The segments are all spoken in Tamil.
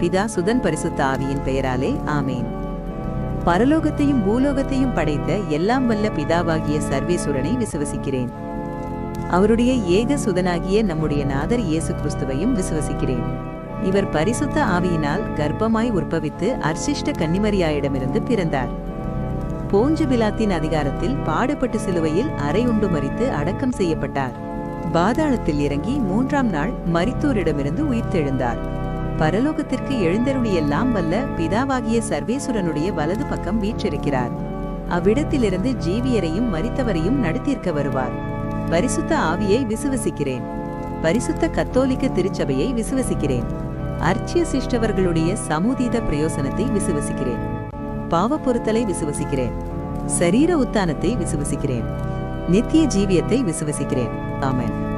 பிதா சுதன் பரிசுத்த ஆவியின் பெயராலே ஆமேன். பரலோகத்தையும் பூலோகத்தையும் படைத்த எல்லாம் வல்ல பிதாவாகிய சர்வேசுரனை விசுவசிக்கிறேன். அவருடைய ஏக சுதனாகிய நம்முடைய நாதர் இயேசு கிறிஸ்துவையும் விசுவசிக்கிறேன். இவர் பரிசுத்த ஆவியினால் கர்ப்பமாய் உற்பவித்து அர்சிஷ்ட கன்னிமரியாயிடமிருந்து பிறந்தார். போஞ்சு பிலாத்தின் அதிகாரத்தில் பாடுபட்டு சிலுவையில் அரை உண்டு மறித்து அடக்கம் செய்யப்பட்டார். பாதாளத்தில் இறங்கி மூன்றாம் நாள் மரித்தோரிடமிருந்து உயிர்த்தெழுந்தார். பரலோகத்திற்கு எழுந்தருளியெல்லாம் வல்ல பிதாவாகிய சர்வேசுரனுடைய வலது பக்கம் வீற்றிருக்கிறார். அவ்விடத்திலிருந்து ஜீவியரையும் மரித்தவரையும் நடத்தியிருக்க வருவார். பரிசுத்த ஆவியை விசுவசிக்கிறேன். பரிசுத்த கத்தோலிக்க திருச்சபையை விசுவசிக்கிறேன். அர்ச்சிய சிஷ்டவர்களுடைய சமூதீத பிரயோசனத்தை விசுவசிக்கிறேன். பாவ பொருத்தலை விசுவசிக்கிறேன். சரீர உத்தானத்தை விசுவசிக்கிறேன். நித்திய ஜீவியத்தை விசுவசிக்கிறேன். ஆமேன்.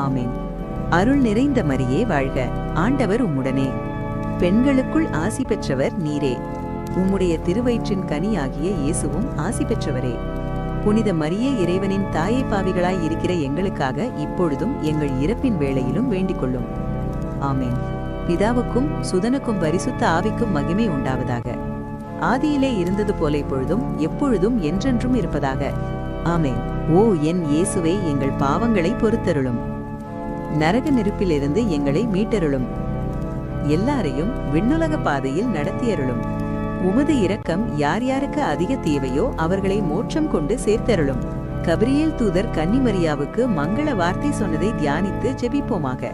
ஆமேன். அருள் நிறைந்த மரியே வாழ்க ஆண்டவர் உம்முடனே. பெண்களுக்குள் ஆசி பெற்றவர் நீரே. உம்முடைய திருவயிற்றின் கனியாகிய இயேசுவும் ஆசி பெற்றவரே. புனித மரியே இறைவனின் தாயை பாவிகளாய் இருக்கிற எங்களுக்காக இப்பொழுதும் எங்கள் இறப்பின் வேளையிலும் வேண்டிக் கொள்ளும் ஆமேன். பிதாவுக்கும் சுதனுக்கும் பரிசுத்த ஆவிக்கும் மகிமை உண்டாவதாக. ஆதியிலே இருந்தது போல இப்பொழுதும் எப்பொழுதும் என்றென்றும் இருப்பதாக. ஆமேன். ஓ என் இயேசுவே எங்கள் பாவங்களை பொறுத்தருளும். நரக நெருப்பிலிருந்து எங்களை மீட்டருளும். எல்லாரையும் விண்ணுலக பாதையில் நடத்தியருளும். உமது இரக்கம் யார் யாருக்கு அதிக தேவையோ அவர்களை மோட்சம் கொண்டு சேர்த்தருளும். கபிரியல் தூதர் கன்னிமரியாவுக்கு மங்கள வார்த்தை சொன்னதை தியானித்து ஜெபிப்போமாக.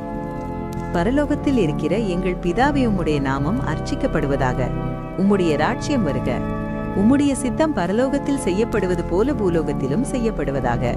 பரலோகத்தில் இருக்கிற எங்கள் பிதாவை உம்முடைய நாமம் அர்ச்சிக்கப்படுவதாக. உம்முடைய ராட்சியம் வருக. உம்முடைய சித்தம் பரலோகத்தில் செய்யப்படுவது போல பூலோகத்திலும் செய்யப்படுவதாக.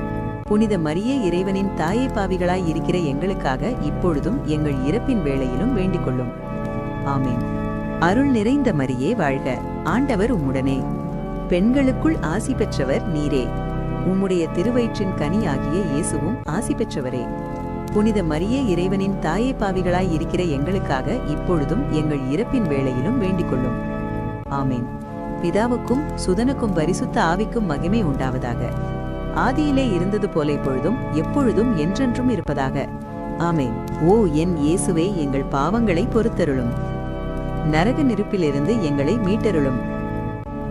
புனித மரிய இறைவனின் தாயை பாவிகளாய் இருக்கிற எங்களுக்காக இப்பொழுதும் எங்கள் இறப்பின் வேளையிலும் வேண்டிக் கொள்ளும். ஆமேன். அருள் நிறைந்த மரியே வாழ்க. ஆண்டவர் உம்முடனே. பெண்களுக்குள் ஆசி பெற்றவர் நீரே. உம்முடைய திருவயிற்றின் கனியாகிய இயேசுவும் ஆசி பெற்றவரே. புனித மரியே இறைவனின் தாயை பாவிகளாய் இருக்கிற எங்களுக்காக இப்பொழுதும் எங்கள் இறப்பின் வேளையிலும் வேண்டிக் கொள்ளும். ஆமேன். பிதாவுக்கும் சுதனுக்கும் பரிசுத்த ஆவிக்கும் மகிமை உண்டாவதாக. ஆதியிலே இருந்தது போல இப்பொழுதும் எப்பொழுதும் என்றென்றும் இருப்பதாக. ஆமே ஓ என் இயேசுவே எங்கள் பாவங்களை பொறுத்தருளும். நரக நெருப்பிலிருந்து எங்களை மீட்டருளும்.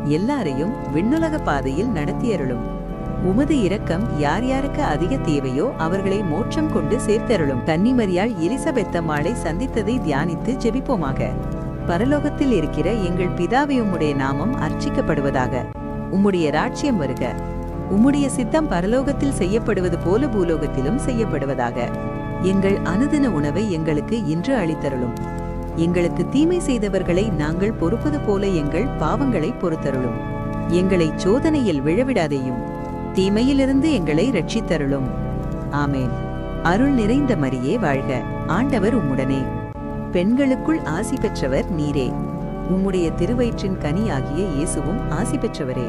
எல்லாரையும் விண்ணுலக பாதையில் நடத்தியருளும். உமது இரக்கம் யார் யாருக்கு அதிக தேவையோ அவர்களை மோட்சம் கொண்டு சேர்த்தருளும். கன்னிமரியாள் எலிசபெத்தம்மாளை சந்தித்ததை தியானித்து ஜெபிப்போமாக. பரலோகத்தில் இருக்கிற எங்கள் பிதாவை உம்முடைய நாமம் அர்ச்சிக்கப்படுவதாக. உம்முடைய ராட்சியம் வருக. உம்முடைய சித்தம் பரலோகத்தில் செய்யப்படுவது போல பூலோகத்திலும் செய்யப்படுவதாக. எங்கள் அனுதின உணவை எங்களுக்கு இன்று அளித்தருளும். எங்களுக்கு தீமை செய்தவர்களை நாங்கள் பொறுப்பது போல எங்கள் பாவங்களை பொறுத்தருளும். எங்களை சோதனையில் விழவிடாதேயும் தீமையிலிருந்து எங்களை ரட்சித்தருளும் ஆமேன். அருள் நிறைந்த மரியே வாழ்க. ஆண்டவர் உம்முடனே. பெண்களுக்குள் ஆசி பெற்றவர் நீரே. உம்முடைய திருவயிற்றின் கனியாகிய இயேசுவும் ஆசி பெற்றவரே.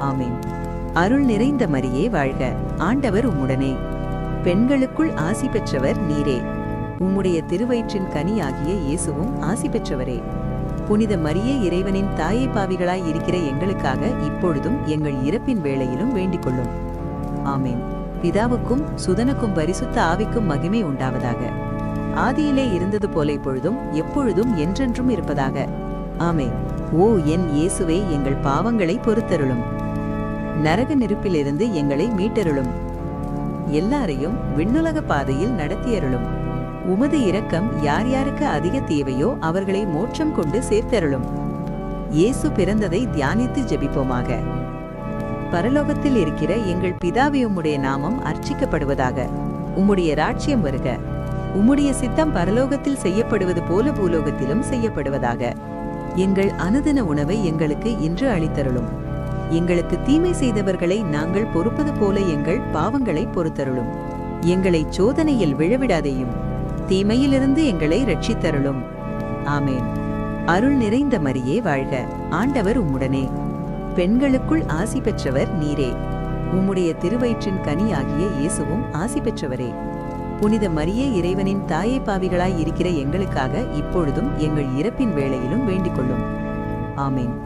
ஆமேன். அருள் நிறைந்த மரியே வாழ்க. ஆண்டவர் உம்முடனே. பெண்களுக்குள் ஆசி பெற்றவர் நீரே. உம்முடைய திருவயிற்றின் கனியாகிய இயேசுவும் ஆசி பெற்றவரே. புனித மரியே இறைவனின் தாயை பாவிகளாய் இருக்கிற எங்களுக்காக இப்பொழுதும் எங்கள் இறப்பின் வேளையிலும் வேண்டிக் கொள்ளும். ஆமேன். பிதாவுக்கும் சுதனுக்கும் பரிசுத்த ஆவிக்கும் மகிமை உண்டாவதாக. ஆதியிலே இருந்தது போல இப்பொழுதும் எப்பொழுதும் என்றென்றும் இருப்பதாக. ஆமே ஓ என் இயேசுவே எங்கள் பாவங்களை பொறுத்தருளும். நரக நெருப்பிலிருந்து எங்களை மீட்டருளும். எல்லாரையும் விண்ணுலக பாதையில் நடத்தியருளும். உமது இரக்கம் யார் யாருக்கு அதிக தேவையோ அவர்களை மோட்சம் கொண்டு சேர்த்தருளும். இயேசு பிறந்ததை தியானித்து ஜெபிப்போமாக. பரலோகத்தில் இருக்கிற எங்கள் பிதாவை உம்முடைய நாமம் அர்ச்சிக்கப்படுவதாக. உம்முடைய ராட்சியம் வருக. உம்முடைய சித்தம் பரலோகத்தில் செய்யப்படுவது போல பூலோகத்திலும் செய்யப்படுவதாக. எங்கள் அனுதின உணவை எங்களுக்கு இன்று அளித்தருளும். எங்களுக்கு தீமை செய்தவர்களை நாங்கள் பொறுப்பது போல எங்கள் பாவங்களை பொறுத்தருளும். எங்களை சோதனையில் விழவிடாதேயும் தீமையிலிருந்து எங்களை ரட்சித்தருளும் ஆமேன். அருள் நிறைந்த மரியே வாழ்க. ஆண்டவர் உம்முடனே. பெண்களுக்குள் ஆசி பெற்றவர் நீரே. உம்முடைய திருவயிற்றின் கனியாகிய இயேசுவும் ஆசி பெற்றவரே. புனித மரியே இறைவனின் தாயை பாவிகளாய் இருக்கிற எங்களுக்காக இப்பொழுதும் எங்கள் இறப்பின் வேளையிலும் வேண்டிக் கொள்ளும் ஆமேன்.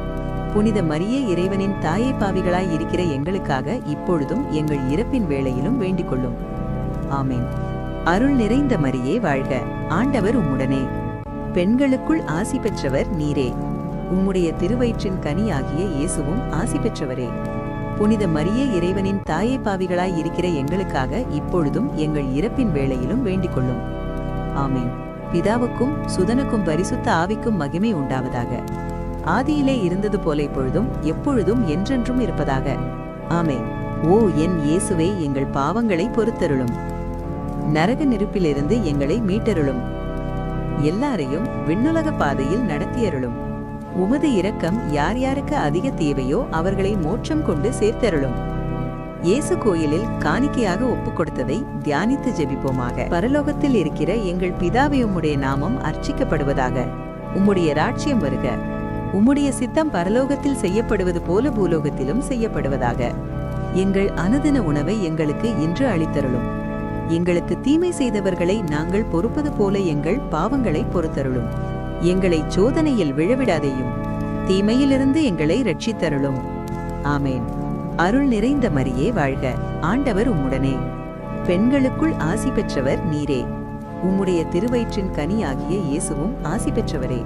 புனித மரிய இறைவனின் தாயை பாவிகளாய் இருக்கிற எங்களுக்காக இப்பொழுதும் எங்கள் இறப்பின் வேளையிலும் வேண்டிக் கொள்ளும். ஆமேன். அருள் நிறைந்த மரியே வாழ்க. ஆண்டவர் உம்முடனே. பெண்களுக்குள் ஆசி பெற்றவர் நீரே. உம்முடைய திருவயிற்றின் கனியாகிய இயேசுவும் ஆசி பெற்றவரே. புனித மரியே இறைவனின் தாயை பாவிகளாய் இருக்கிற எங்களுக்காக இப்பொழுதும் எங்கள் இறப்பின் வேளையிலும் வேண்டிக் கொள்ளும். ஆமேன். பிதாவுக்கும் சுதனுக்கும் பரிசுத்த ஆவிக்கும் மகிமை உண்டாவதாக. ஆதியிலே இருந்தது போல இப்பொழுதும் எப்பொழுதும் என்றென்றும் இருப்பதாக. ஆமே ஓ என் இயேசுவே எங்கள் பாவங்களை பொறுத்தருளும். நரக நெருப்பிலிருந்து எங்களை மீட்டருளும். எல்லாரையும் விண்ணுலக பாதையில் நடத்தியருளும். உமது இரக்கம் யார் யாருக்கு அதிக தேவையோ அவர்களை மோட்சம் கொண்டு சேர்த்தருளும். இயேசு கோயிலில் காணிக்கையாக ஒப்புக் கொடுத்ததை தியானித்து ஜெபிப்போமாக. பரலோகத்தில் இருக்கிற எங்கள் பிதாவை உம்முடைய நாமம் அர்ச்சிக்கப்படுவதாக. உம்முடைய ராட்சியம் வருக. உம்முடைய சித்தம் பரலோகத்தில் செய்யப்படுவது போல பூலோகத்திலும் செய்யப்படுவதாக. எங்கள் அனுதின உணவை எங்களுக்கு இன்று அளித்தருளும். எங்களுக்கு தீமை செய்தவர்களை நாங்கள் பொறுப்பது போல எங்கள் பாவங்களை பொறுத்தருளும். எங்களை சோதனையில் விழவிடாதேயும் தீமையிலிருந்து எங்களை ரட்சித்தருளும் ஆமேன். அருள் நிறைந்த மரியே வாழ்க. ஆண்டவர் உம்முடனே. பெண்களுக்குள் ஆசி பெற்றவர் நீரே. உம்முடைய திருவயிற்றின் கனியாகிய இயேசுவும் ஆசி பெற்றவரே.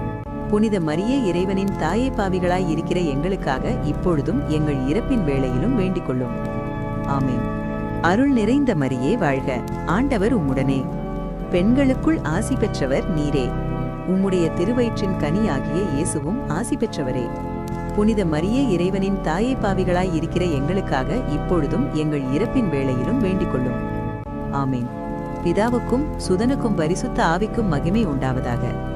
புனித மரியே இறைவனின் தாயை பாவிகளாய் இருக்கிற எங்களுக்காக இப்பொழுதும் எங்கள் இறப்பின் வேளையிலும் வேண்டிக் கொள்ளும். ஆமேன். அருள் நிறைந்த மரியே வாழ்க. ஆண்டவர் உம்முடனே. பெண்களுக்குள் ஆசி பெற்றவர் நீரே. உம்முடைய திருவயிற்றின் கனியாகிய இயேசுவும் ஆசி பெற்றவரே. புனித மரியே இறைவனின் தாயை பாவிகளாய் இருக்கிற எங்களுக்காக இப்பொழுதும் எங்கள் இறப்பின் வேளையிலும் வேண்டிக் கொள்ளும். ஆமேன். பிதாவுக்கும் சுதனுக்கும் பரிசுத்த ஆவிக்கும் மகிமை உண்டாவதாக.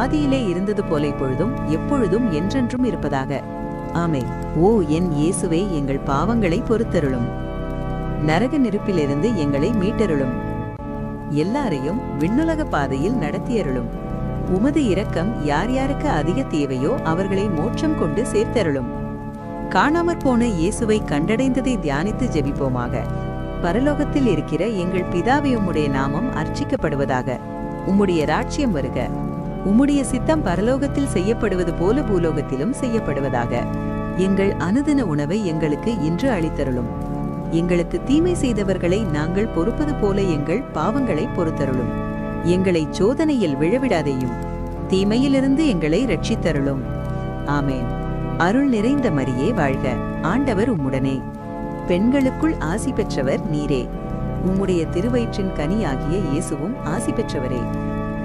ஆதியிலே இருந்தது போல இப்பொழுதும் எப்பொழுதும் என்றென்றும் இருப்பதாக. ஆமே ஓ என் இயேசுவே எங்கள் பாவங்களை பொறுத்தருளும். நரக நெருப்பிலிருந்து எங்களை மீட்டருளும். எல்லாரையும் விண்ணுலக பாதையில் நடத்தியருளும். உமது இரக்கம் யார் யாருக்கு அதிக தேவையோ அவர்களை மோட்சம் கொண்டு சேர்த்தருளும். காணாமற் போன இயேசுவை கண்டடைந்ததை தியானித்து ஜெபிப்போமாக. பரலோகத்தில் இருக்கிற எங்கள் பிதாவை உம்முடைய நாமம் அர்ச்சிக்கப்படுவதாக. உம்முடைய ராட்சியம் வருக. உம்முடைய சித்தம் பரலோகத்தில் செய்யப்படுவது போல பூலோகத்திலும் செய்யப்படுவதாக. எங்கள் அனுதின உணவை எங்களுக்கு இன்று அளித்தருளும். எங்களுக்கு தீமை செய்தவர்களை நாங்கள் பொறுப்பது போல எங்கள் பாவங்களை பொறுத்தருளும். எங்களை சோதனையில் விழவிடாதையும் தீமையிலிருந்து எங்களை ரட்சித்தருளும் ஆமேன். அருள் நிறைந்த மரியே வாழ்க. ஆண்டவர் உம்முடனே. பெண்களுக்குள் ஆசி பெற்றவர் நீரே. உம்முடைய திருவயிற்றின் கனியாகிய இயேசுவும் ஆசி பெற்றவரே.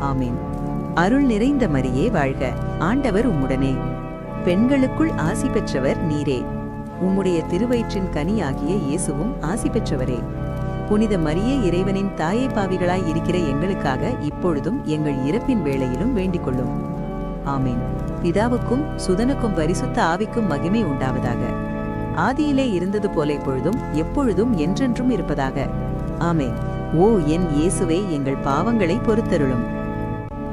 ஆமீன். அருள் நிறைந்த மரியே வாழ்க. ஆண்டவர் உம்முடனே. பெண்களுக்குள் ஆசி பெற்றவர் நீரே. உம்முடைய திருவயிற்றின் கனியாகிய இயேசுவும் ஆசி பெற்றவரே. புனித மரியே இறைவனின் தாயை பாவிகளாய் இருக்கிற எங்களுக்காக இப்பொழுதும் எங்கள் இறப்பின் வேளையிலும் வேண்டிக் கொள்ளும். ஆமீன். பிதாவுக்கும் சுதனுக்கும் பரிசுத்த ஆவிக்கும் மகிமை உண்டாவதாக. ஆதியிலே இருந்தது போல இப்பொழுதும் எப்பொழுதும் என்றென்றும் இருப்பதாக. ஆமேன். ஓ என் இயேசுவே எங்கள் பாவங்களை பொறுத்தருளும்.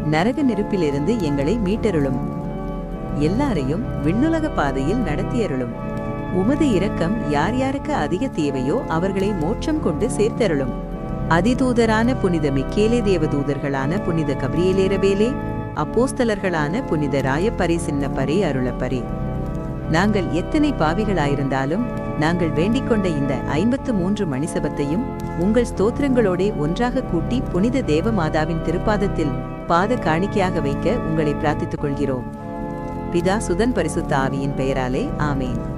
நரக நெருப்பிலிருந்து எங்களை மீட்டருளும். எல்லாரையும் விண்ணுலக பாதையில் நடத்தியருளும். உமது இரக்கம் யார் யாருக்கு அதிக தேவையோ அவர்களை மோட்சம் கொண்டு சேர்த்தருளும். அதிதூதரான புனித மிக்கேலே தேவதூதர்களான புனித கபிரியலேரவேலே அப்போஸ்தலர்களான புனித ராயப்பரே சின்னப்பரே அருளப்பரே. நாங்கள் எத்தனை பாவிகளாயிருந்தாலும் நாங்கள் வேண்டிக் கொண்ட இந்த ஐம்பத்து மூன்று மணிசபத்தையும் உங்கள் ஸ்தோத்திரங்களோடே ஒன்றாக கூட்டி புனித தேவமாதாவின் திருப்பாதத்தில் பாத காணிக்கையாக வைக்க உங்களை பிரார்த்தித்துக் கொள்கிறோம் பிதா சுதன் பரிசுத்த ஆவியின் பெயராலே ஆமேன்.